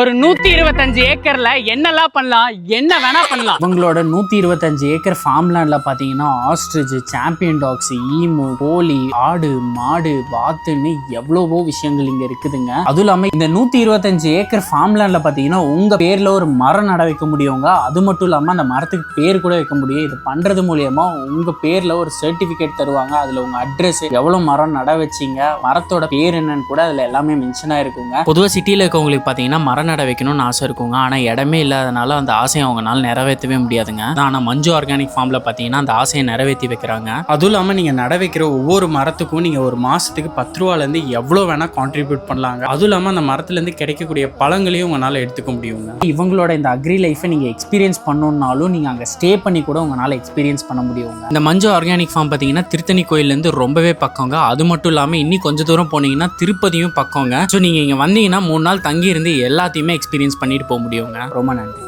ஒரு நூத்தி இருபத்தஞ்சு ஏக்கர்ல என்னெல்லாம் பண்ணலாம்? என்ன வேணா பண்ணலாம். இவங்களோட நூற்றி இருபத்தஞ்சு ஏக்கர் ஃபார்ம்லேண்டில் பார்த்தீங்கன்னா ஆஸ்ட்ரிச் சாம்பியன் டாக்ஸ் ஈமு கோழி ஆடு மாடு வாத்துன்னு எவ்வளவோ விஷயங்கள் இங்கே இருக்குதுங்க. அதுவும் இல்லாமல் இந்த நூற்றி இருபத்தஞ்சு ஏக்கர் ஃபார்ம்லேண்டில் பார்த்தீங்கன்னா உங்கள் பேரில் ஒரு மரம் நட வைக்க முடியுங்க. அது மட்டும் இல்லாமல் அந்த மரத்துக்கு பேர் கூட வைக்க முடியும். இது பண்ணுறது மூலியமா உங்கள் பேரில் ஒரு சர்டிஃபிகேட் தருவாங்க. அதில் உங்கள் அட்ரஸ் எவ்வளோ மரம் நட வச்சீங்க மரத்தோட பேர் என்னன்னு கூட அதில் எல்லாமே மென்ஷன் ஆயிருக்குங்க பொதுவாக சிட்டியில் இருக்கவங்களுக்கு பார்த்தீங்கன்னா மரம் நட வைக்கணும்னு ஆசை இருக்குங்க. ஆனால் இடமே இல்லாதனால அந்த ஆசையை அவங்களால நிறைவேற்றவே முடியாதுங்க. ஆனால் மஞ்சு ஆர்கானிக் ஃபார்மில் பார்த்தீங்கன்னா அந்த ஆசையை நிறைவேற்றி வைக்கிறாங்க. அதுவும் இல்லாமல் நீங்கள் நட வைக்கிற ஒவ்வொரு மரத்துக்கும் நீங்கள் ஒரு மாதத்துக்கு பத்து ரூபாலேருந்து எவ்வளோ வேணால் கான்ட்ரிபியூட் பண்ணலாங்க. அதுவும் இல்லாமல் அந்த மரத்துலேருந்து கிடைக்கக்கூடிய பழங்களையும் உங்களால் எடுத்துக்க முடியுங்க. இவங்களோட இந்த அக்ரி லைஃப்பை நீங்கள் எக்ஸ்பீரியன்ஸ் பண்ணணுன்னாலும் நீங்கள் அங்கே ஸ்டே பண்ணி கூட உங்களால் எக்ஸ்பீரியன்ஸ் பண்ண முடியுங்க. இந்த மஞ்சு ஆர்கானிக் ஃபார்ம் பார்த்தீங்கன்னா திருத்தணி கோயிலேருந்து ரொம்பவே பக்கங்க. அது மட்டும் இல்லாமல் இன்னும் கொஞ்சம் தூரம் போனீங்கன்னா திருப்பதியும் பக்கங்க. ஸோ நீங்கள் இங்கே வந்தீங்கன்னா மூணு நாள் தங்கி இருந்து எல்லாத்தையுமே எக்ஸ்பீரியன்ஸ் பண்ணிட்டு போக முடியுங்க. ரொம்ப நன்றி.